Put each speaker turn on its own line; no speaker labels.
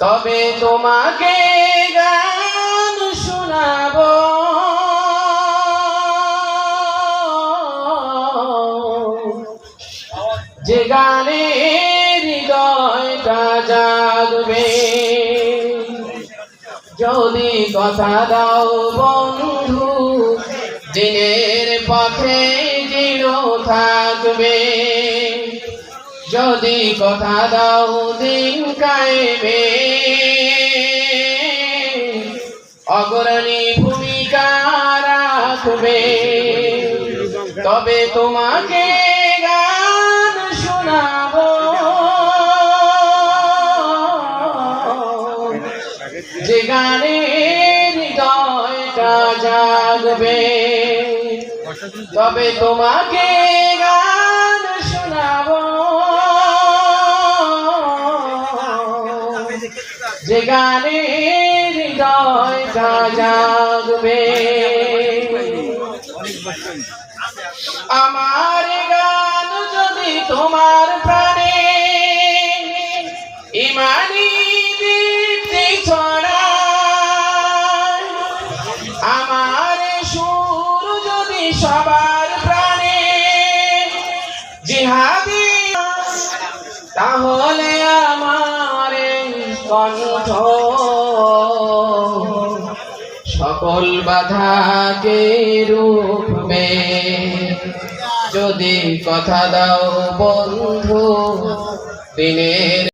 তবে তোমাকে গান শোনাবো। যে গানে হৃদয়টা জাগবে, যদি কথা দাও বন্ধু, দিনের পথে দৃঢ় থাকবে। যদি কথা দাও দিন কায়েবে অগ্রণী ভূমিকা রাখবে। তবে তোমাকে গান শোনাবো। যে গানে হৃদয়টা জাগবে, তবে তোমাকে যে গানে হৃদয়টা জাগবে। আমার গান যদি তোমার প্রাণে ইমানি দীপ্তি আমার সুর যদি সবার প্রাণে জিহাদি, তাহলে আমার কণ্ঠ সকল বাধাকে রূপবে যদি কথা দাও বন্ধু দিনের